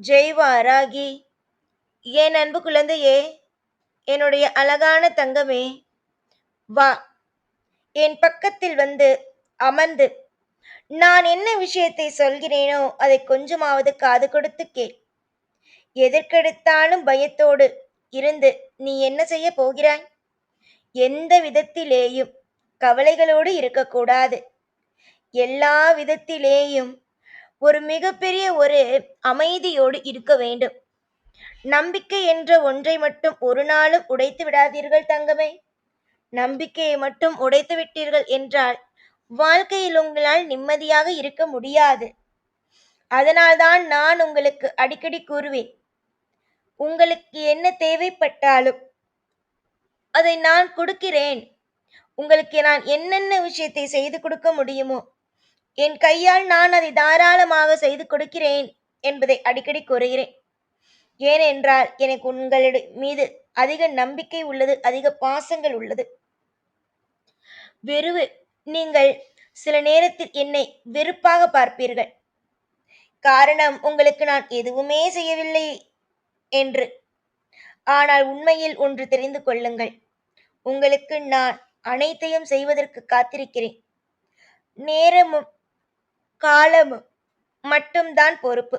ஜெய் வாராகி என் அன்பு குழந்தையே என்னுடைய அழகான தங்கமே வா. என் பக்கத்தில் வந்து அமர்ந்து நான் என்ன விஷயத்தை சொல்கிறேனோ அதை கொஞ்சமாவது காது கொடுத்து கேள். எதற்கெடுத்தாலும் பயத்தோடு இருந்து நீ என்ன செய்ய போகிறாய்? எந்த விதத்திலேயும் கவலைகளோடு இருக்கக்கூடாது. எல்லா விதத்திலேயும் ஒரு மிகப்பெரிய ஒரு அமைதியோடு இருக்க வேண்டும். நம்பிக்கை என்ற ஒன்றை மட்டும் ஒரு நாளும் உடைத்து விடாதீர்கள் தங்கமே. நம்பிக்கையை மட்டும் உடைத்து விட்டீர்கள் என்றால் வாழ்க்கையில் உங்களால் நிம்மதியாக இருக்க முடியாது. அதனால்தான் நான் உங்களுக்கு அடிக்கடி கூறுவேன். உங்களுக்கு என்ன தேவைப்பட்டாலும் அதை நான் கொடுக்கிறேன். உங்களுக்கு நான் என்னென்ன விஷயத்தை செய்து கொடுக்க முடியுமோ என் கையால் நான் அதை தாராளமாக செய்து கொடுக்கிறேன் என்பதை அடிக்கடி கூறுகிறேன். ஏனென்றால் எனக்கு உங்களுடைய மீது அதிக நம்பிக்கை உள்ளது அதிக பாசங்கள் உள்ளது. வெறுவு நீங்கள் சில நேரத்தில் என்னை வெறுப்பாக பார்ப்பீர்கள். காரணம் உங்களுக்கு நான் எதுவுமே செய்யவில்லை என்று. ஆனால் உண்மையில் ஒன்று தெரிந்து கொள்ளுங்கள். உங்களுக்கு நான் அனைத்தையும் செய்வதற்கு காத்திருக்கிறேன். நேரமும் காலமும் மட்டும்தான் பொறுப்பு.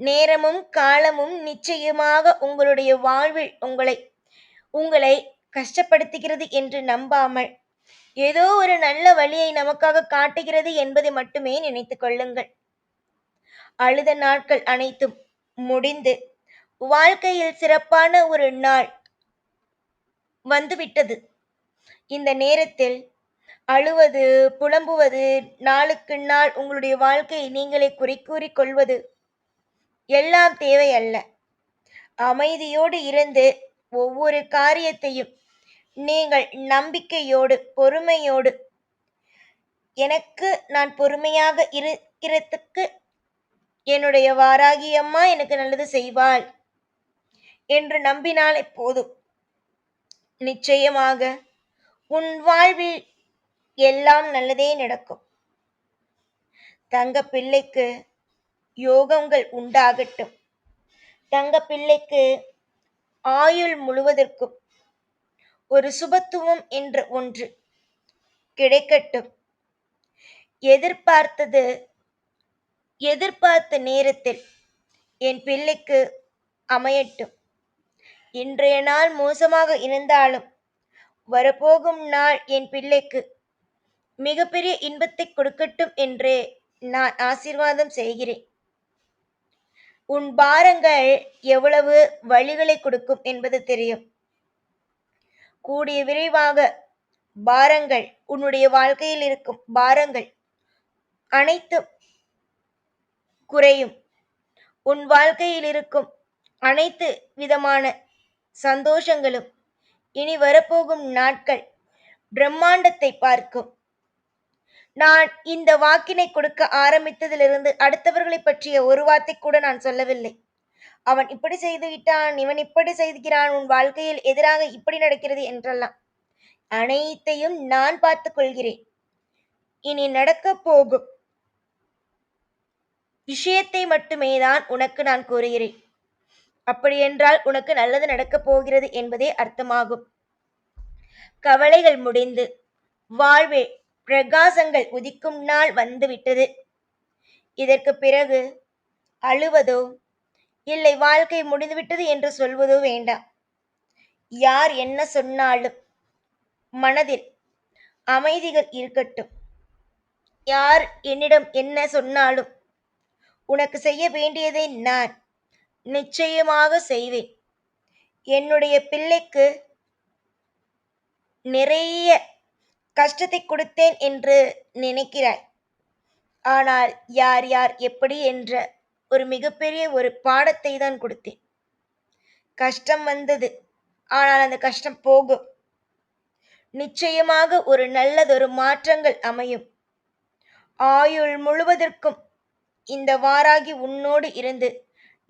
நேரமும் காலமும் நிச்சயமாக உங்களுடைய வாழ்வில் உங்களை உங்களை கஷ்டப்படுத்துகிறது என்று நம்பாமல் ஏதோ ஒரு நல்ல வழியை நமக்காக காட்டுகிறது என்பதை மட்டுமே நினைத்துக் கொள்ளுங்கள். அழுத நாட்கள் அனைத்தும் முடிந்து வாழ்க்கையில் சிறப்பான ஒரு நாள் வந்துவிட்டது. இந்த நேரத்தில் அழுவது புலம்புவது நாளுக்கு நாள் உங்களுடைய வாழ்க்கையை நீங்களே குறை கொள்வது எல்லாம் தேவையல்ல அமைதியோடு இருந்து ஒவ்வொரு காரியத்தையும் நீங்கள் நம்பிக்கையோடு பொறுமையோடு எனக்கு நான் பொறுமையாக இருக்கிறதுக்கு என்னுடைய வாராகி அம்மா எனக்கு நல்லது செய்வாள் என்று நம்பினாலே போதும். நிச்சயமாக உன் வாழ்வில் எல்லாம் நல்லதே நடக்கும். தங்க பிள்ளைக்கு யோகங்கள் உண்டாகட்டும். தங்க பிள்ளைக்கு ஆயுள் முழுவதற்கும் ஒரு சுபத்துவம் என்ற ஒன்று கிடைக்கட்டும். எதிர்பார்த்தது எதிர்பார்த்த நேரத்தில் என் பிள்ளைக்கு அமையட்டும். இன்றைய நாள் மோசமாக இருந்தாலும் வரப்போகும் நாள் என் பிள்ளைக்கு மிகப்பெரிய இன்பத்தை கொடுக்கட்டும் என்று நான் ஆசீர்வாதம் செய்கிறேன். உன் பாரங்கள் எவ்வளவு வழிகளை கொடுக்கும் என்பது தெரியும். கூடிய விரைவாக பாரங்கள் உன்னுடைய வாழ்க்கையில் இருக்கும் பாரங்கள் அனைத்தும் குறையும். உன் வாழ்க்கையில் இருக்கும் அனைத்து விதமான சந்தோஷங்களும் இனி வரப்போகும் நாட்கள் பிரம்மாண்டத்தை பார்க்கும். நான் இந்த வாக்கினை கொடுக்க ஆரம்பித்ததிலிருந்து அடுத்தவர்களை பற்றிய ஒரு வார்த்தை கூட நான் சொல்லவில்லை. அவன் இப்படி செய்து விட்டான் இவன் இப்படி செய்துகிறான் உன் வாழ்க்கையில் எதிராக இப்படி நடக்கிறது என்றெல்லாம். அனைத்தையும் நான் பார்த்து கொள்கிறேன். இனி நடக்க போகும். விஷயத்தை மட்டுமே தான் உனக்கு நான் கூறுகிறேன். அப்படியென்றால் உனக்கு நல்லது நடக்கப் போகிறது என்பதே அர்த்தமாகும். கவலைகள் முடிந்து வாழ்வே பிரகாசங்கள் உதிக்கும் நாள் வந்துவிட்டது. இதற்கு பிறகு அழுவதோ இல்லை வாழ்க்கை முடிந்துவிட்டது என்று சொல்வதோ வேண்டாம். யார் என்ன சொன்னாலும் மனதில் அமைதிகள் இருக்கட்டும். யார் என்னிடம் என்ன சொன்னாலும் உனக்கு செய்ய வேண்டியதை நான் நிச்சயமாக செய்வேன். என்னுடைய பிள்ளைக்கு நிறைய கஷ்டத்தை கொடுத்தேன் என்று நினைக்கிறாய். ஆனால் யார் யார் எப்படி என்ற ஒரு மிகப்பெரிய ஒரு பாடத்தை தான் கொடுத்தேன். கஷ்டம் வந்தது. ஆனால் அந்த கஷ்டம் போகும். நிச்சயமாக ஒரு நல்லதொரு மாற்றங்கள் அமையும். ஆயுள் முழுவதற்கும் இந்த வாராகி உன்னோடு இருந்து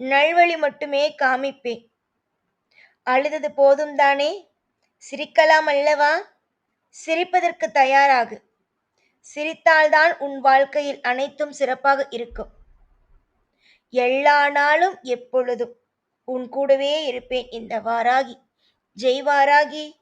நல்வழி மட்டுமே காமிப்பேன். அழுதது போதும் தானே? சிரிக்கலாம் அல்லவா? சிரிப்பதற்கு தயாராகு. சிரித்தால்தான் உன் வாழ்க்கையில் அனைத்தும் சிறப்பாக இருக்கும். எல்லா நாளும் எப்பொழுதும் உன் கூடவே இருப்பேன் இந்த வாராகி. ஜெய் வாராகி.